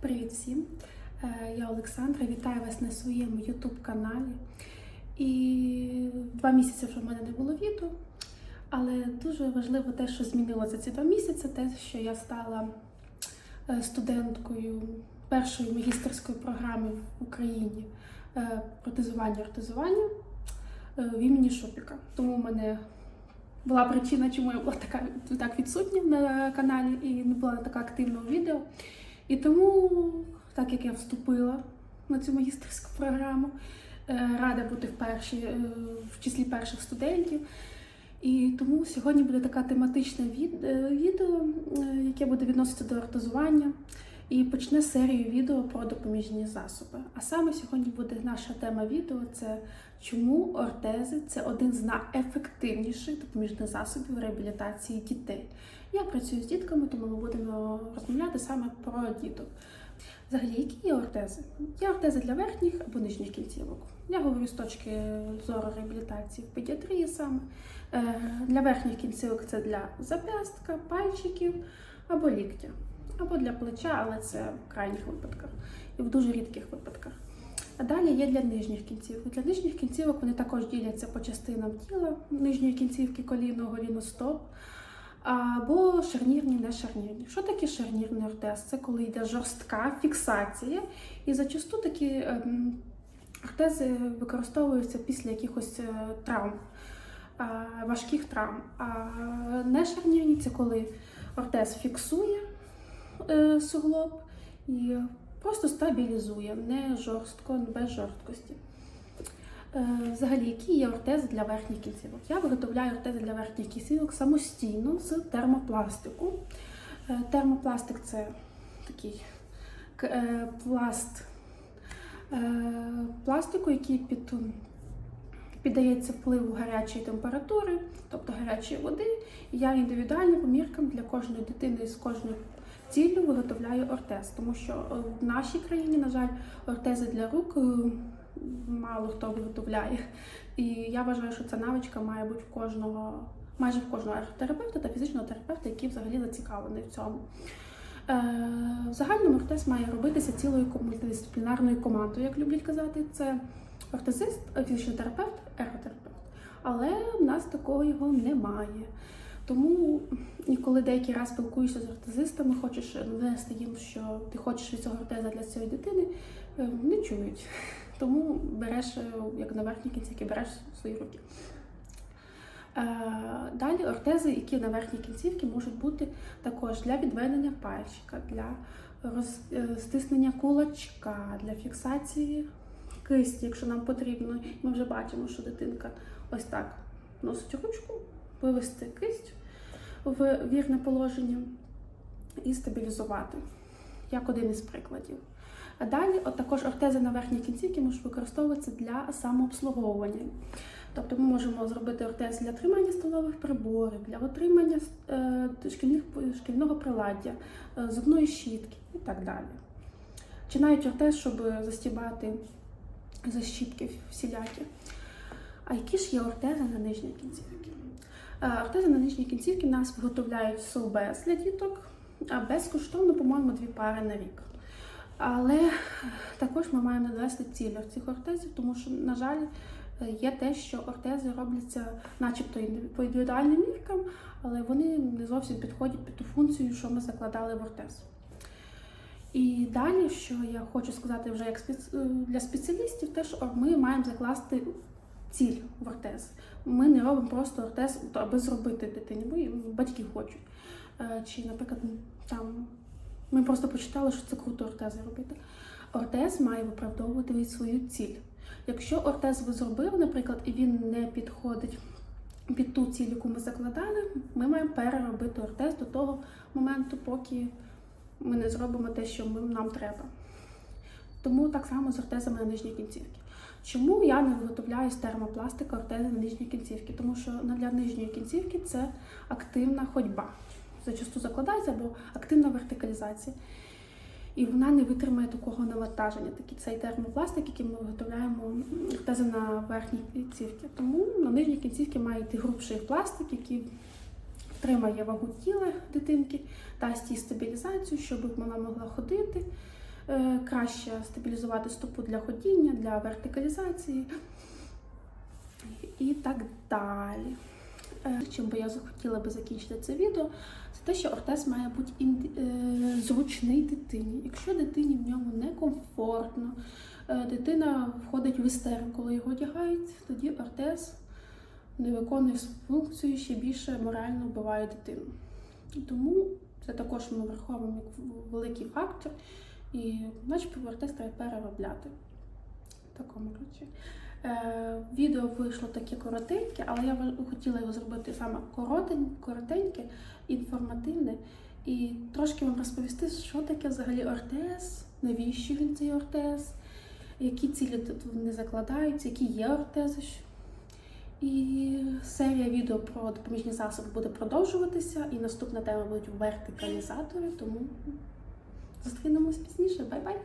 Привіт всім! Е, Я Олександра. Вітаю вас на своєму YouTube каналі. І два місяці вже в мене не було відео, але дуже важливо те, що змінилося ці два місяці, те, що я стала е, студенткою першої магістерської програми в Україні е, протезування ортезування в імені Шопіка. Тому в мене була причина, чому я була така так відсутня на каналі і не була така активна у відео. І тому, так як я вступила на цю магістерську програму, е, рада бути в першій, е, в числі перших студентів. І тому сьогодні буде така тематичне від- відео, е, яке буде відноситися до ортезування. І почне серію відео про допоміжні засоби. А саме сьогодні буде наша тема відео: це чому ортези це один з найефективніших допоміжних засобів реабілітації дітей. Я працюю з дітками, тому ми будемо розмовляти саме про діток. Взагалі, які є ортези? Є ортези для верхніх або нижніх кінцівок. Я говорю з точки зору реабілітації в педіатрії саме. Е, Для верхніх кінцівок це для зап'ястка, пальчиків або ліктя, або для плеча, але це в крайніх випадках і в дуже рідких випадках. А далі є для нижніх кінцівок. Для нижніх кінцівок вони також діляться по частинам тіла, нижньої кінцівки коліно, голіностоп, або шарнірні, не шарнірні. Що таке шарнірний ортез? Це коли йде жорстка фіксація, і зачасту такі ем, ортези використовуються після якихось е, травм, е, важких травм. А не шарнірні це коли ортез фіксує суглоб і просто стабілізує, не жорстко, без жорсткості. Е, Взагалі, які є ортези для верхніх кінцівок? Я виготовляю ортези для верхніх кінцівок самостійно з термопластику. Е, Термопластик це такий е, пласт е, пластику, який під, піддається впливу гарячої температури, тобто гарячої води. Я індивідуально по міркам для кожної дитини з кожною ціллю виготовляю ортез, тому що е, в нашій країні, на жаль, ортези для рук е, мало хто виготовляє. І я вважаю, що ця навичка має бути в кожного, майже в кожного архотерапевта та фізичного терапевта, який взагалі зацікавлений в цьому. Е, В загальному ортез має робитися цілою мультидисциплінарною командою, як люблять казати. Це ортезист, фізичний терапевт, ерготерапевт. Але в нас такого його немає. Тому і деякий раз спілкуєшся з ортезистами, хочеш довести їм, що ти хочеш від цього ортеза для цієї дитини, е, не чують. Тому береш, е, як на верхній кінцівці, береш свої руки. Е, Далі ортези, які на верхній кінцівці можуть бути також для відведення пальчика, для роз- е, стиснення кулачка, для фіксації кисті, якщо нам потрібно. Ми вже бачимо, що дитинка ось так носить ручку, вивести кисть в вірне положення і стабілізувати, як один із прикладів. А далі, от також ортези на верхній кінцівці можуть використовуватися для самообслуговування. Тобто ми можемо зробити ортез для тримання столових приборів, для отримання е, шкільних, шкільного приладдя, е, зубної щітки і так далі. Чи навіть ортез, щоб застібати защіпки всілякі. А які ж є ортези на нижній кінцівці? Е, Ортези на нижній кінцівці нас виготовляють СОБС для діток, безкоштовно, по-моєму, дві пари на рік. Але також ми маємо довести ціль цих ортезів, тому що, на жаль, є те, що ортези робляться начебто по індивідуальним міркам, але вони не зовсім підходять під ту функцію, що ми закладали в ортез. І далі, що я хочу сказати вже як е, для спеціалістів, те, що ми маємо закласти ціль в ортез. Ми не робимо просто ортез, аби зробити дитині, бо батьки хочуть. Е, Чи, наприклад, там ми просто почитали, що це круто ортези робити. Ортез має виправдовувати свою ціль. Якщо ортез ви зробили, наприклад, і він не підходить під ту ціль, яку ми закладали, ми маємо переробити ортез до того моменту, поки ми не зробимо те, що нам треба. Тому так само з ортезами на нижній кінцівці. Чому я не виготовляю з термопластика ортези на нижній кінцівці? Тому що для нижньої кінцівки це активна ходьба. Зачасту закладається або активна вертикалізація. І вона не витримає такого навантаження. Такий цей термопластик, який ми виготовляємо ортези на верхній кінцівці. Тому на нижній кінцівці має йти грубший пластик, який втримає вагу тіла дитинки, дасть їй стабілізацію, щоб вона могла ходити, краще стабілізувати стопу для ходіння, для вертикалізації і так далі. Е, Чим би я захотіла би закінчити це відео, це те, що ортез має бути інди- е, зручний дитині. Якщо дитині в ньому некомфортно, е, дитина входить в істерику, коли його одягають, тоді ортез не виконує свою функцію, ще більше морально вбиває дитину. Тому це також ми враховуємо як великий фактор, і начебто ортез треба переробляти. В такому ключі. Е, відео вийшло таке коротеньке, але я хотіла його зробити саме коротень, коротеньке, інформативне і трошки вам розповісти, що таке взагалі ортез, навіщо він цей ортез, які цілі тут вони закладаються, які є щ- І серія відео про допоміжні засоби буде продовжуватися, і наступна тема будуть вертикалізатори, тому зустрінемось пізніше. Бай-бай!